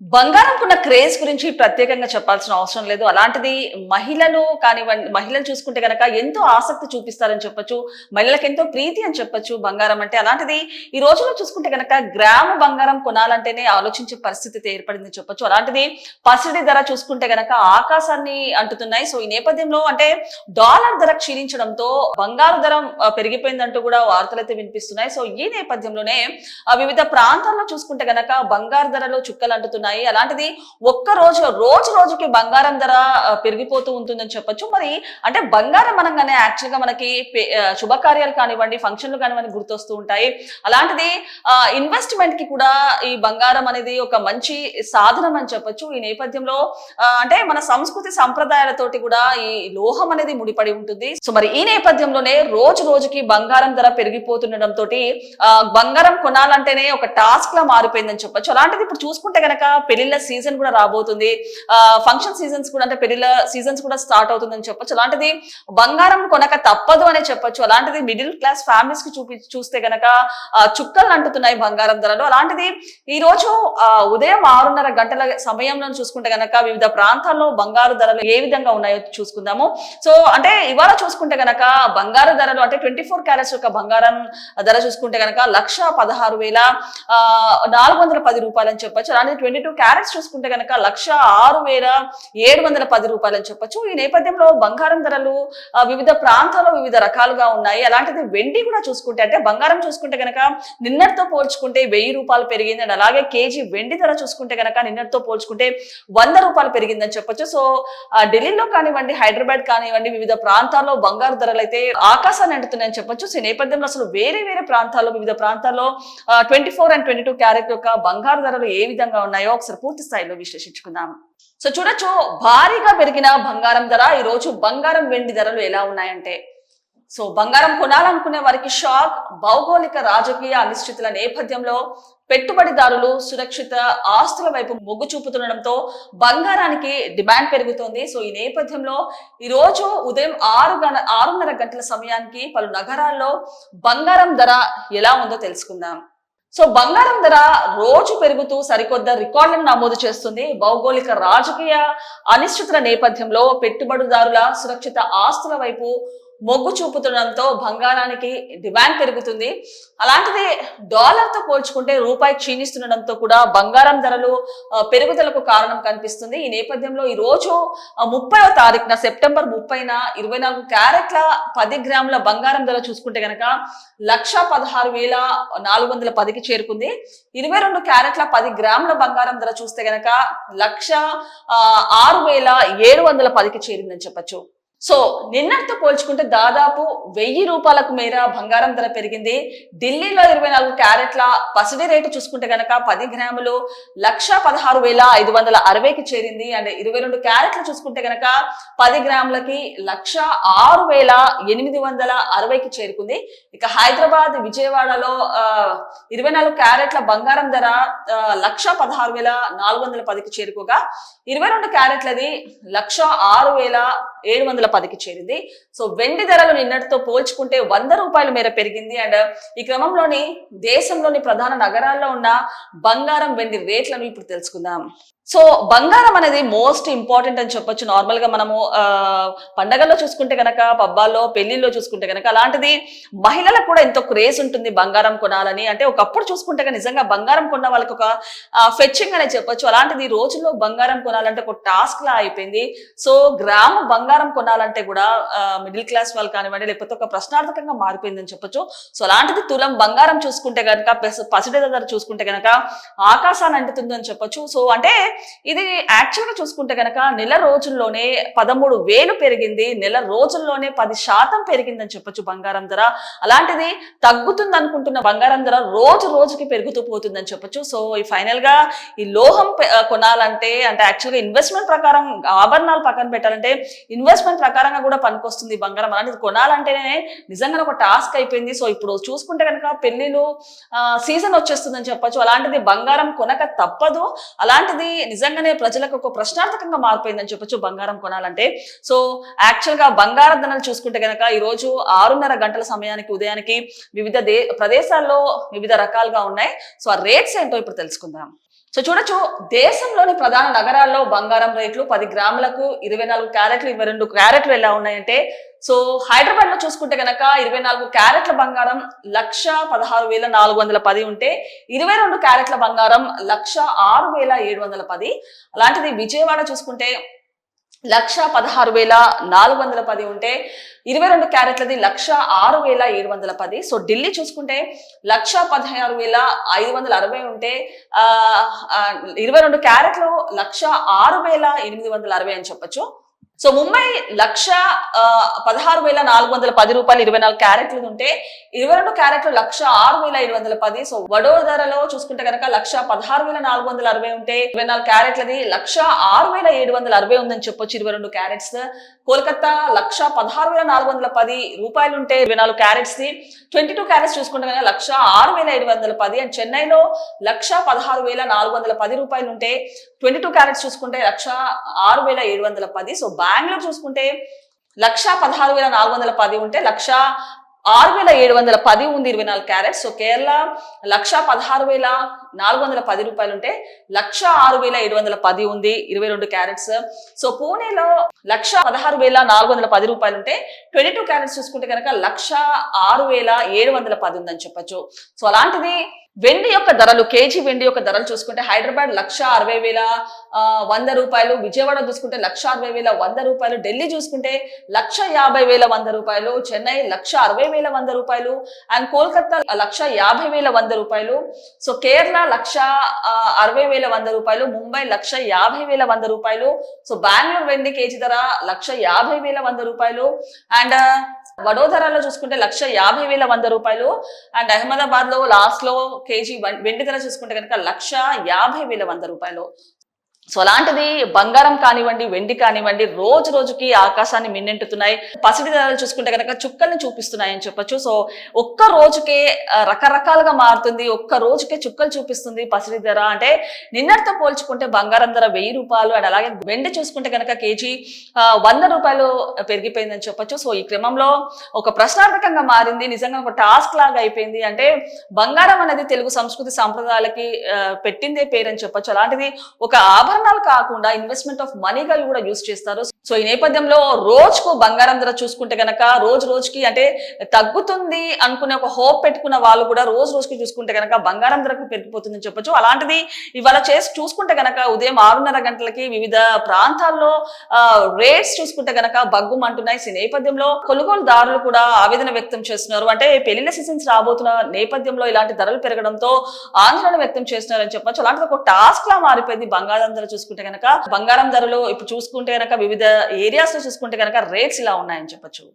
బంగారంకున్న craze గురించి ప్రత్యేకంగా చెప్పాల్సిన అవసరం లేదు. అలాంటిది మహిళలు కానివ్వండి మహిళలు చూసుకుంటే గనక ఎంతో ఆసక్తి చూపిస్తారని చెప్పొచ్చు. మహిళలకు ఎంతో ప్రీతి అని చెప్పొచ్చు బంగారం అంటే. అలాంటిది ఈ రోజుల్లో చూసుకుంటే గనక గ్రామ బంగారం కొనాలంటేనే ఆలోచించే పరిస్థితి ఏర్పడిందని చెప్పొచ్చు. అలాంటిది పసిడి ధర చూసుకుంటే గనక ఆకాశాన్ని అంటుతున్నాయి. సో ఈ నేపథ్యంలో అంటే డాలర్ ధర క్షీణించడంతో బంగారు ధర పెరిగిపోయిందంటూ కూడా వార్తలు అయితే వినిపిస్తున్నాయి. సో ఈ నేపథ్యంలోనే వివిధ ప్రాంతాల్లో చూసుకుంటే గనక బంగారు ధరలు చుక్కలు అంటుతున్నాయి. అలాంటిది ఒక్క రోజు రోజు రోజుకి బంగారం ధర పెరిగిపోతూ ఉంటుందని చెప్పొచ్చు. మరి అంటే బంగారం అనగానే యాక్చువల్గా మనకి శుభకార్యాలు కానివ్వండి ఫంక్షన్లు కానివ్వండి గుర్తొస్తూ ఉంటాయి. అలాంటిది ఇన్వెస్ట్మెంట్కి కూడా ఈ బంగారం అనేది ఒక మంచి సాధనం అని చెప్పొచ్చు. ఈ నేపథ్యంలో అంటే మన సంస్కృతి సంప్రదాయాలతోటి కూడా ఈ లోహం అనేది ముడిపడి ఉంటుంది. సో మరి ఈ నేపథ్యంలోనే రోజు రోజుకి బంగారం ధర పెరిగిపోతుండటంతో బంగారం కొనాలంటేనే ఒక టాస్క్ లా మారిపోయిందని చెప్పొచ్చు. అలాంటిది ఇప్పుడు చూసుకుంటే గనక పెళ్ళిళ్ళ సీజన్ కూడా రాబోతుంది. ఫంక్షన్ సీజన్స్ కూడా అంటే పెళ్ళిళ్ళ సీజన్స్ కూడా స్టార్ట్ అవుతుందని చెప్పొచ్చు. అలాంటిది బంగారం కొనక తప్పదు అనే చెప్పొచ్చు. అలాంటిది మిడిల్ క్లాస్ ఫ్యామిలీస్కి చూపి చూస్తే గనక చుక్కలు అంటుతున్నాయి బంగారం ధరలు. అలాంటిది ఈ రోజు ఉదయం ఆరున్నర గంటల సమయంలో చూసుకుంటే గనక వివిధ ప్రాంతాల్లో బంగారు ధరలు ఏ విధంగా ఉన్నాయో చూసుకుందాము. సో అంటే ఇవాళ చూసుకుంటే గనక బంగారు ధరలు అంటే ట్వంటీ ఫోర్ క్యారెట్స్ యొక్క బంగారం ధర చూసుకుంటే గనక లక్ష పదహారు వేల నాలుగు వందల పది రూపాయలు అని చెప్పొచ్చు. అలాంటి ట్వంటీ టూ క్యారెట్స్ చూసుకుంటే గనక లక్ష ఆరు వేల ఏడు వందల పది రూపాయలు అని చెప్పొచ్చు. ఈ నేపథ్యంలో బంగారం ధరలు వివిధ ప్రాంతాల్లో వివిధ రకాలుగా ఉన్నాయి. అలాంటిది వెండి కూడా చూసుకుంటే అంటే బంగారం చూసుకుంటే గనక నిన్నటితో పోల్చుకుంటే వెయ్యి రూపాయలు పెరిగింది. అండ్ అలాగే కేజీ వెండి ధర చూసుకుంటే గనక నిన్నటితో పోల్చుకుంటే వంద రూపాయలు పెరిగిందని చెప్పొచ్చు. సో ఢిల్లీలో కానివ్వండి హైదరాబాద్ కానివ్వండి వివిధ ప్రాంతాల్లో బంగారు ధరలు అయితే ఆకాశాన్ని అంటున్నాయని చెప్పొచ్చు. సో ఈ నేపథ్యంలో అసలు వేరే వేరే ప్రాంతాల్లో వివిధ ప్రాంతాల్లో twenty four and twenty two carat యొక్క బంగారు ధరలు ఏ విధంగా ఉన్నాయో ఒకసారి పూర్తి స్థాయిలో విశ్లేషించుకుందాం. సో చూడొచ్చు భారీగా పెరిగిన బంగారం ధర ఈ రోజు బంగారం వెండి ధరలు ఎలా ఉన్నాయంటే సో బంగారం కొనాలనుకునే వారికి షాక్ భౌగోళిక రాజకీయ అనిశ్చితుల నేపథ్యంలో పెట్టుబడిదారులు సురక్షిత ఆస్తుల వైపు మొగ్గు చూపుతుండడంతో బంగారానికి డిమాండ్ పెరుగుతోంది. సో ఈ నేపథ్యంలో ఈ రోజు ఉదయం ఆరు ఆరున్నర గంటల సమయానికి పలు నగరాల్లో బంగారం ధర ఎలా ఉందో తెలుసుకుందాం. సో బంగారం ధర రోజు పెరుగుతూ సరికొద్ద రికార్డులను నమోదు చేస్తుంది. భౌగోళిక రాజకీయ అనిశ్చితుల నేపథ్యంలో పెట్టుబడిదారుల సురక్షిత ఆస్తుల వైపు మొగ్గు చూపుతుండడంతో బంగారానికి డిమాండ్ పెరుగుతుంది. అలాంటిది డాలర్తో పోల్చుకుంటే రూపాయి క్షీణిస్తుండడంతో కూడా బంగారం ధరలు పెరుగుదలకు కారణం కనిపిస్తుంది. ఈ నేపథ్యంలో ఈ రోజు ముప్పైవ తారీఖున సెప్టెంబర్ ముప్పైన ఇరవై నాలుగు క్యారెట్ల పది గ్రాముల బంగారం ధర చూసుకుంటే కనుక లక్ష పదహారు వేల నాలుగు వందల పదికి చేరుకుంది. ఇరవై రెండు క్యారెట్ల పది గ్రాముల బంగారం ధర చూస్తే గనక లక్ష ఆరు వేల ఏడు వందల పదికి చేరిందని చెప్పొచ్చు. సో నిన్నటితో పోల్చుకుంటే దాదాపు వెయ్యి రూపాయలకు మేర బంగారం ధర పెరిగింది. ఢిల్లీలో ఇరవై నాలుగు క్యారెట్ల పసిడి రేటు చూసుకుంటే గనక పది గ్రాములు లక్ష పదహారు వేల ఐదు వందల అరవైకి చేరింది. అండ్ ఇరవై రెండు క్యారెట్లు చూసుకుంటే గనక పది గ్రాములకి లక్ష ఆరు వేల ఎనిమిది వందల అరవైకి చేరుకుంది. ఇక హైదరాబాద్ విజయవాడలో ఇరవై నాలుగు క్యారెట్ల బంగారం ధర లక్ష పదహారు వేల నాలుగు వందల పదికి చేరుకోగా ఇరవై రెండు క్యారెట్లది లక్ష ఆరు వేల ఏడు వందల పదికి చేరింది. సో వెండి ధరలు నిన్నటితో పోల్చుకుంటే వంద రూపాయల మేర పెరిగింది. అండ్ ఈ క్రమంలోని దేశంలోని ప్రధాన నగరాల్లో ఉన్న బంగారం వెండి రేట్లను ఇప్పుడు తెలుసుకుందాం. సో బంగారం అనేది మోస్ట్ ఇంపార్టెంట్ అని చెప్పొచ్చు. నార్మల్గా మనము పండగల్లో చూసుకుంటే గనక పబ్బాల్లో పెళ్ళిల్లో చూసుకుంటే గనక అలాంటిది మహిళలకు కూడా ఎంతో క్రేజ్ ఉంటుంది బంగారం కొనాలని. అంటే ఒకప్పుడు చూసుకుంటే నిజంగా బంగారం కొన్న వాళ్ళకి ఒక ఫెచ్చింగ్ అనే చెప్పొచ్చు. అలాంటిది ఈ రోజుల్లో బంగారం కొనాలంటే ఒక టాస్క్ లా అయిపోయింది. సో గ్రామ బంగారం కొనాలంటే కూడా మిడిల్ క్లాస్ వాళ్ళు కానివ్వండి లేకపోతే ఒక ప్రశ్నార్థకంగా మారిపోయిందని చెప్పొచ్చు. సో అలాంటిది తులం బంగారం చూసుకుంటే కనుక పసిడేదారు చూసుకుంటే కనుక ఆకాశాన్ని అంటుతుంది అని చెప్పొచ్చు. సో అంటే ఇది యాక్చువల్గా చూసుకుంటే కనుక నెల రోజుల్లోనే పదమూడు వేలు పెరిగింది. నెల రోజుల్లోనే పది శాతం పెరిగిందని చెప్పొచ్చు బంగారం ధర. అలాంటిది తగ్గుతుంది అనుకుంటున్న బంగారం ధర రోజు రోజుకి పెరుగుతూ పోతుందని చెప్పొచ్చు. సో ఈ ఫైనల్గా ఈ లోహం కొనాలంటే అంటే యాక్చువల్గా ఇన్వెస్ట్మెంట్ ప్రకారం ఆభరణాలు పక్కన పెట్టాలంటే ఇన్వెస్ట్మెంట్ ప్రకారంగా కూడా పనికొస్తుంది బంగారం. అలాంటిది కొనాలంటేనే నిజంగా ఒక టాస్క్ అయిపోయింది. సో ఇప్పుడు చూసుకుంటే కనుక పెళ్ళిలు సీజన్ వచ్చేస్తుందని చెప్పొచ్చు. అలాంటిది బంగారం కొనక తప్పదు. అలాంటిది నిజంగానే ప్రజలకు ఒక ప్రశ్నార్థకంగా మారిపోయిందని చెప్పొచ్చు బంగారం కొనాలంటే. సో యాక్చువల్గా బంగార ధనలు చూసుకుంటే కనుక ఈరోజు ఆరున్నర గంటల సమయానికి ఉదయానికి వివిధ దే ప్రదేశాల్లో వివిధ రకాలుగా ఉన్నాయి. సో ఆ రేట్స్ ఏంటో ఇప్పుడు తెలుసుకుందాం. సో చూడొచ్చు. దేశంలోని ప్రధాన నగరాల్లో బంగారం రేట్లు పది గ్రాములకు ఇరవై నాలుగు క్యారెట్లు ఇరవై రెండు క్యారెట్లు ఎలా ఉన్నాయంటే సో హైదరాబాద్లో చూసుకుంటే కనుక ఇరవై నాలుగు క్యారెట్ల బంగారం లక్ష పదహారు వేల నాలుగు వందల పది ఉంటే ఇరవై రెండు క్యారెట్ల బంగారం లక్ష ఆరు వేల ఏడు వందల పది. అలాంటిది విజయవాడ చూసుకుంటే లక్ష పదహారు వేల నాలుగు వందల పది ఉంటే ఇరవై రెండు క్యారెట్లది లక్ష ఆరు వేల ఏడు వందల పది. సో ఢిల్లీ చూసుకుంటే లక్ష పదహారు వేల ఐదు వందల అరవై ఉంటే ఆ ఇరవై రెండు క్యారెట్లు లక్ష ఆరు వేల ఎనిమిది వందల అరవై అని చెప్పొచ్చు. సో ముంబై లక్ష పదహారు వేల నాలుగు వందల పది రూపాయలు ఇరవై నాలుగు క్యారెట్లు ఉంటే ఇరవై రెండు క్యారెట్లు లక్ష ఆరు వేల ఐదు వందల పది. సో వడోదరలో చూసుకుంటే కనుక లక్ష పదహారు వేల నాలుగు వందల అరవై ఉంటే ఇరవై నాలుగు క్యారెట్లది లక్ష ఆరు వేల ఏడు వందల అరవై ఉందని చెప్పొచ్చు ఇరవై రెండు క్యారెట్స్. కోల్కతా లక్ష పదహారు వేల నాలుగు వందల పది రూపాయలు ఉంటే ఇరవై నాలుగు క్యారెట్స్ ది ట్వంటీ టూ క్యారెట్స్ చూసుకుంటే కనుక లక్ష ఆరు వేల ఏడు వందల పది. అండ్ చెన్నైలో లక్ష పదహారు వేల నాలుగు వందల పది రూపాయలు ఉంటే ట్వంటీ టూ క్యారెట్స్ చూసుకుంటే లక్ష ఆరు వేల ఏడు వందల పది. సో బెంగళూరు చూసుకుంటే లక్ష పదహారు వేల నాలుగు వందల పది ఉంటే లక్ష ఆరు వేల ఏడు వందల పది ఉంది ఇరవై నాలుగు క్యారెట్స్. సో కేరళ లక్ష పదహారు వేల నాలుగు వందల పది రూపాయలు ఉంటే లక్ష ఆరు వేల ఏడు వందల పది ఉంది ఇరవై రెండు క్యారెట్స్. సో పూణేలో లక్ష పదహారు వేల నాలుగు వందల పది రూపాయలు ఉంటే ట్వంటీ టూ క్యారెట్స్ చూసుకుంటే కనుక లక్ష ఆరు వేల ఏడు వందల పది ఉందని చెప్పొచ్చు. సో అలాంటిది వెండి యొక్క ధరలు కేజీ వెండి యొక్క ధరలు చూసుకుంటే హైదరాబాద్ లక్ష అరవై వేల వంద రూపాయలు విజయవాడ చూసుకుంటే లక్ష అరవై వేల వంద రూపాయలు ఢిల్లీ చూసుకుంటే లక్ష యాభై వేల వంద రూపాయలు చెన్నై లక్ష అరవై వేల వంద రూపాయలు అండ్ కోల్కతా లక్ష యాభై వేల వంద రూపాయలు. సో కేరళ లక్ష అరవై వేల వంద రూపాయలు ముంబై లక్ష యాభై వేల వంద రూపాయలు. సో బెంగళూరు వెండి కేజీ ధర లక్ష యాభై వేల వంద రూపాయలు. అండ్ వడోదరాలో చూసుకుంటే లక్ష యాభై వేల వంద రూపాయలు. అండ్ అహ్మదాబాద్లో లాస్ట్లో కేజీ వెండి ధర చూసుకుంటే కనుక లక్ష యాభై వేల వంద రూపాయలు. సో అలాంటిది బంగారం కానివ్వండి వెండి కానివ్వండి రోజు రోజుకి ఆకాశాన్ని మిన్నెంటుతున్నాయి. పసిడి ధరలు చూసుకుంటే కనుక చుక్కల్ని చూపిస్తున్నాయి అని చెప్పొచ్చు. సో ఒక్క రోజుకే రకరకాలుగా మారుతుంది. ఒక్క రోజుకే చుక్కలు చూపిస్తుంది పసిడి ధర. అంటే నిన్నటితో పోల్చుకుంటే బంగారం ధర వెయ్యి రూపాయలు అండ్ అలాగే వెండి చూసుకుంటే కనుక కేజీ వంద రూపాయలు పెరిగిపోయిందని చెప్పొచ్చు. సో ఈ క్రమంలో ఒక ప్రశ్నార్థకంగా మారింది. నిజంగా ఒక టాస్క్ లాగా అయిపోయింది. అంటే బంగారం అనేది తెలుగు సంస్కృతి సాంప్రదాయాలకి పెట్టిందే పేరు అని చెప్పొచ్చు. అలాంటిది ఒక ఆభరణాలు కాకుండా ఇన్వెస్ట్మెంట్ ఆఫ్ మనీగా కూడా యూజ్ చేస్తారు. సో ఈ నేపథ్యంలో రోజుకు బంగారం ధర చూసుకుంటే గనక రోజు రోజుకి అంటే తగ్గుతుంది అనుకునే ఒక హోప్ పెట్టుకున్న వాళ్ళు కూడా రోజు రోజుకి చూసుకుంటే గనక బంగారం ధరకు పెరిగిపోతుందని చెప్పొచ్చు. అలాంటిది ఇవాళ చేసి చూసుకుంటే గనక ఉదయం ఆరున్నర గంటలకి వివిధ ప్రాంతాల్లో రేట్స్ చూసుకుంటే గనక బగ్గుమంటున్నాయి ఈ నేపథ్యంలో కొనుగోలుదారులు కూడా ఆవేదన వ్యక్తం చేస్తున్నారు. అంటే పెళ్ళిళ్ళ సీజన్స్ రాబోతున్న నేపథ్యంలో ఇలాంటి ధరలు పెరగడంతో ఆందోళన వ్యక్తం చేస్తున్నారని చెప్పొచ్చు. అలాంటిది ఒక టాస్క్ లా మారిపోయింది బంగారం ధర చూసుకుంటే గనక బంగారం ధరలు ఇప్పుడు చూసుకుంటే గనక వివిధ ఏరియాస్లో చూసుకుంటే గనక రేట్స్ ఇలా ఉన్నాయని చెప్పొచ్చు.